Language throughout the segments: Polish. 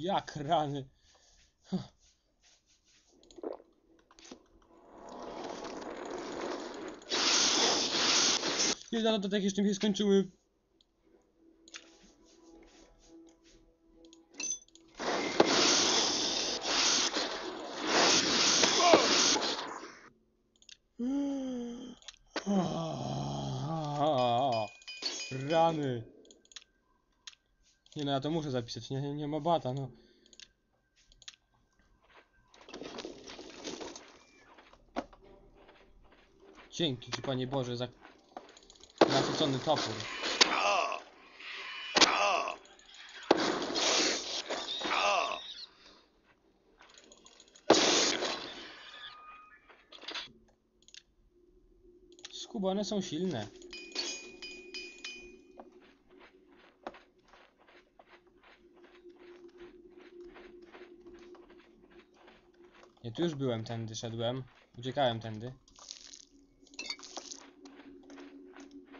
Jak rany. No to tak jeszcze mi się skończyły. Rany. Nie no, ja to muszę zapisać, nie, nie, ma bata, no. Dzięki Ci Panie Boże za nasycony topór. Skubane są silne. Nie, tu już byłem, tędy szedłem. Uciekałem tędy.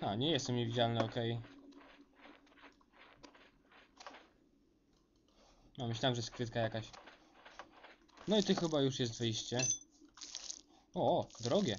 A, nie jestem niewidzialny, okej. No, myślałem, że skrytka jakaś. No i tu chyba już jest wyjście. O, o drogie.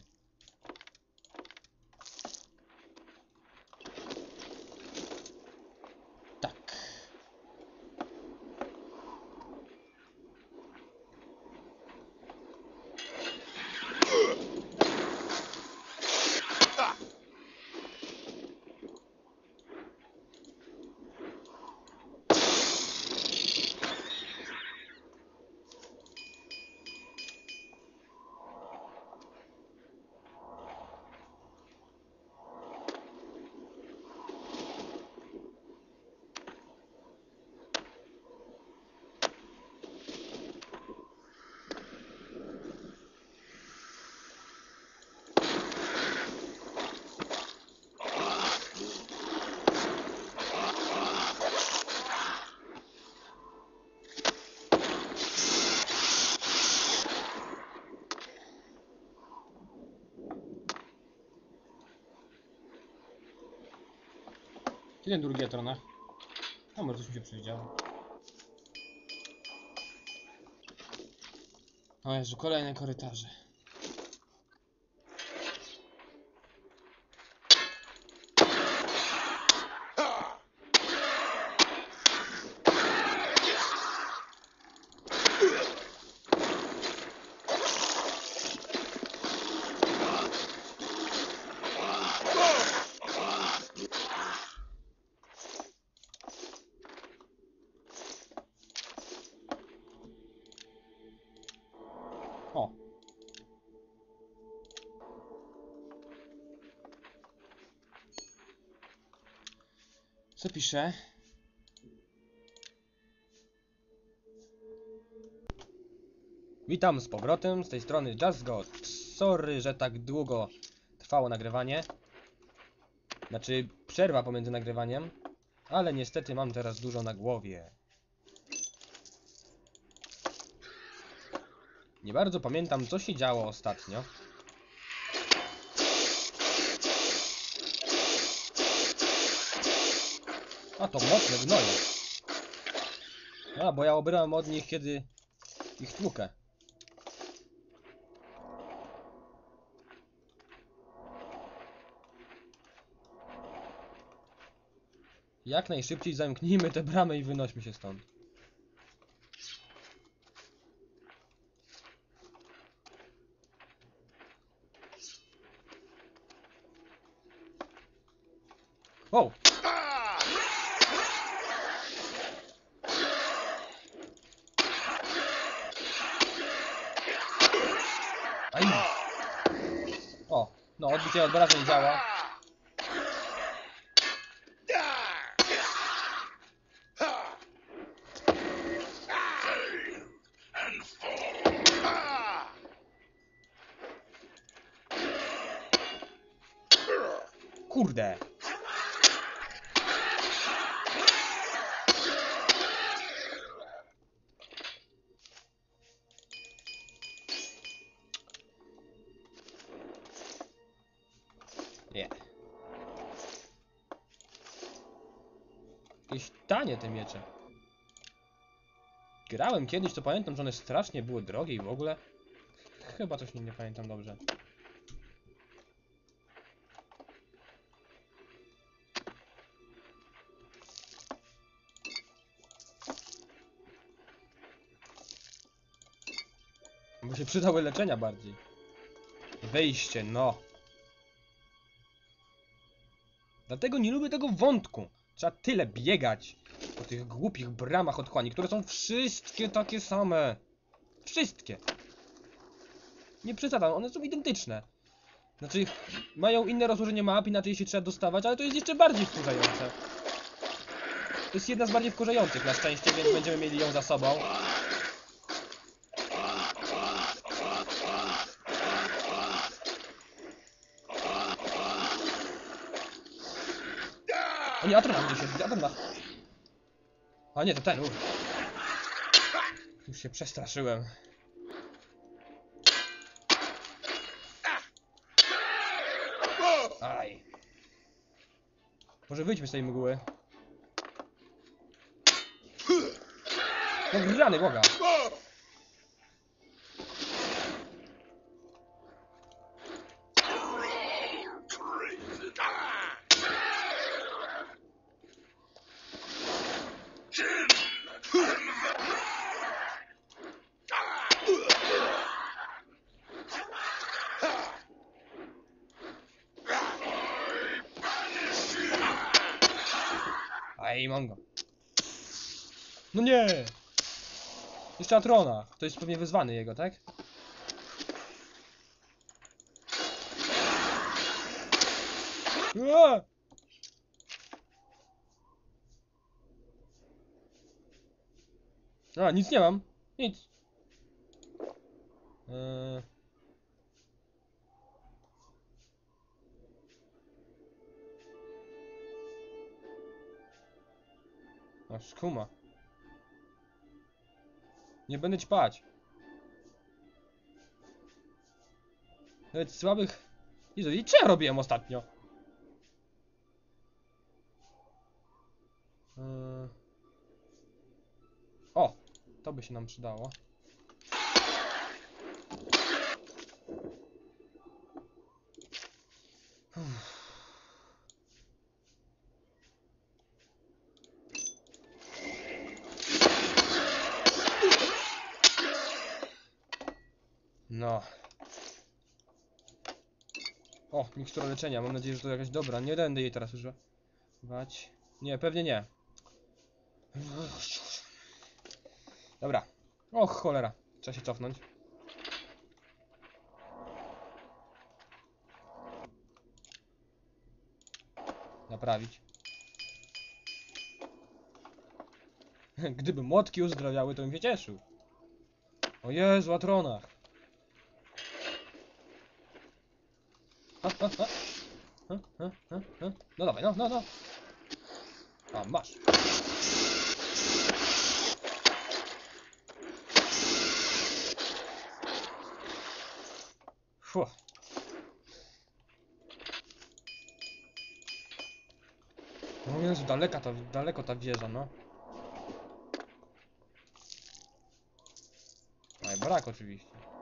Ten drugi atronach? A może coś mi się przewidziało. O Jezu, kolejne korytarze. O. Co pisze? Witam z powrotem, z tej strony Just God. Sorry, że tak długo trwało nagrywanie. Znaczy, przerwa pomiędzy nagrywaniem. Ale niestety mam teraz dużo na głowie. Nie bardzo pamiętam, co się działo ostatnio. A to mocne gnoje. A, bo ja obrałem od nich, kiedy ich tłukę. Jak najszybciej zamknijmy te bramy i wynośmy się stąd. Aj! O, no odbicie od nie działa. Kurde! Jakieś tanie te miecze. grałem kiedyś, to pamiętam, że one strasznie były drogie i w ogóle. Chyba coś nie, nie pamiętam dobrze. Bo się przydały leczenia bardziej. Wejście, no. Dlatego nie lubię tego wątku. Trzeba tyle biegać po tych głupich bramach otchłani, które są wszystkie takie same. Wszystkie. Nie przesadzam, one są identyczne. Znaczy, mają inne rozłożenie map, inaczej się trzeba dostawać, ale to jest jeszcze bardziej wkurzające. To jest jedna z bardziej wkurzających na szczęście, więc będziemy mieli ją za sobą. Nie, Atrona gdzieś jest, Atrona. A nie, to ten, uff. Już się przestraszyłem. Aj. Może wyjdźmy z tej mgły. No grany, boga. Aj, mam go. No nie! Jeszcze Atrona. To jest pewnie wyzwany jego, tak? Ua! A, nic nie mam. Nic. Eee... A skuma. Nie będę ćpać. Nawet słabych... Jezu, i co ja robiłem ostatnio? Eee... O! To by się nam przydało. Uff. No. O, mikstura leczenia. Mam nadzieję, że to jakaś dobra. Nie będę jej teraz używać. Nie, pewnie nie. Dobra. O, cholera. Trzeba się cofnąć. Naprawić. Gdyby młotki uzdrawiały, to bym się cieszył. O Jezu, Atronach. Ha, ha, ha. Ha, ha, ha, ha. No dawaj, no, no, no. A, masz. Fu. No Jezu, daleka ta, daleko ta wieża, no. No i brak oczywiście.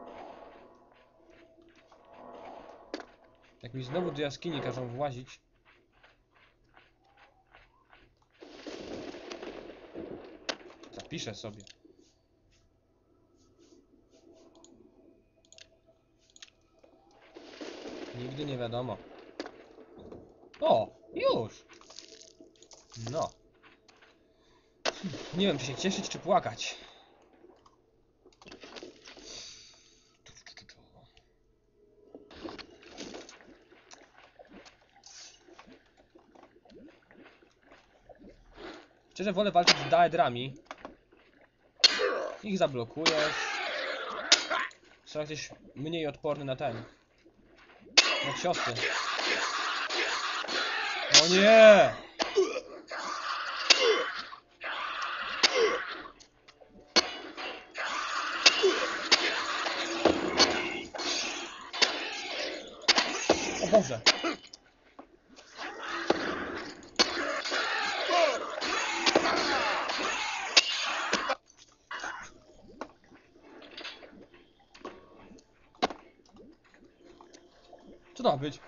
Jak mi znowu do jaskini każą włazić. Zapiszę sobie. Nigdy nie wiadomo. O, już. No. Nie wiem, czy się cieszyć, czy płakać. Szczerze wolę walczyć z daedrami. Ich zablokujesz. Są jakieś mniej odporny na ten. Na ciosy. O nie! O Boże! Być?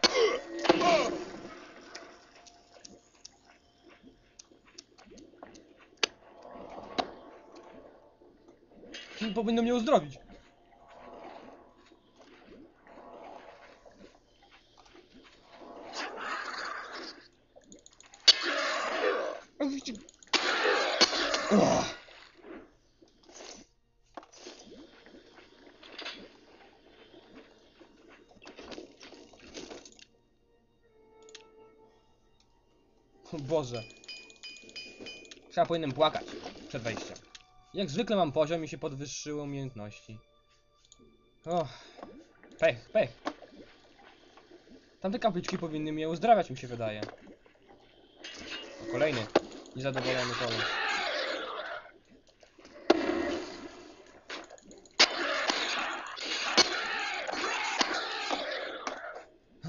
Powinno mnie uzdrowić? O Boże. Chyba powinienem płakać przed wejściem. Jak zwykle mam poziom i się podwyższyły umiejętności. Och. Pech, pech. Tamte kapliczki powinny mnie uzdrawiać, mi się wydaje. O, kolejny. Niezadowolony koleś.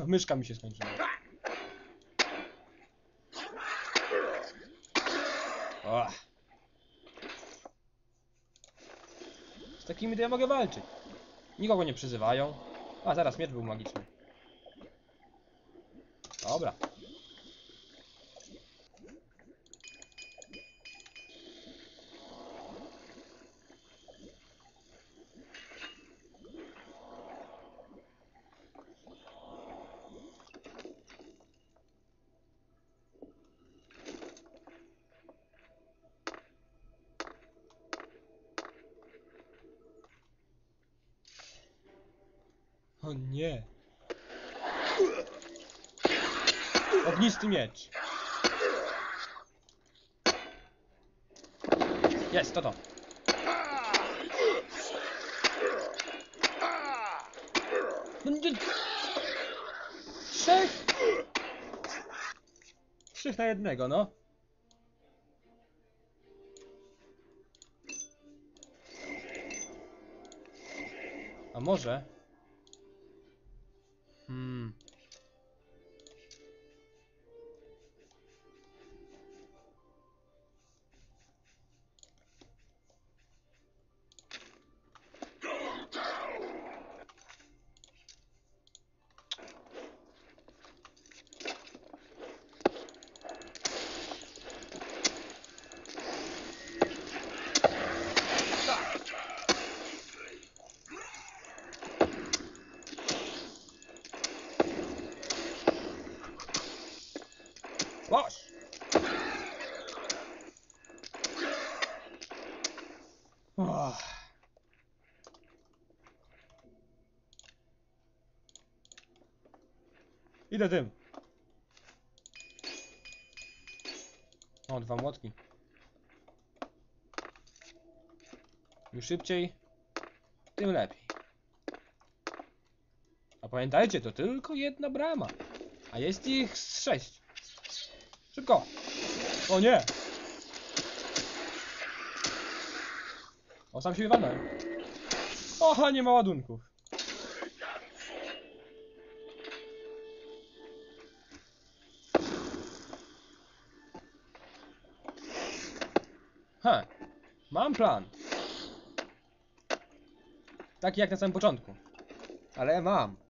Myszka mi się skończyła. Och. Z takimi to ja mogę walczyć. Nikogo nie przyzywają. A, zaraz, miecz był magiczny. Dobra. O nie. Ognisty miecz. Jest, to to. Trzech! Trzech na jednego, no. A może... Hmm. Łoż! Och. Idę tym. O, dwa młotki. Im szybciej, tym lepiej. A pamiętajcie, to tylko jedna brama. A jest ich sześć. Szybko! O nie! O, sam się wywalnąłem. Oha, nie ma ładunków. Ha, mam plan. Taki jak na samym początku. Ale mam.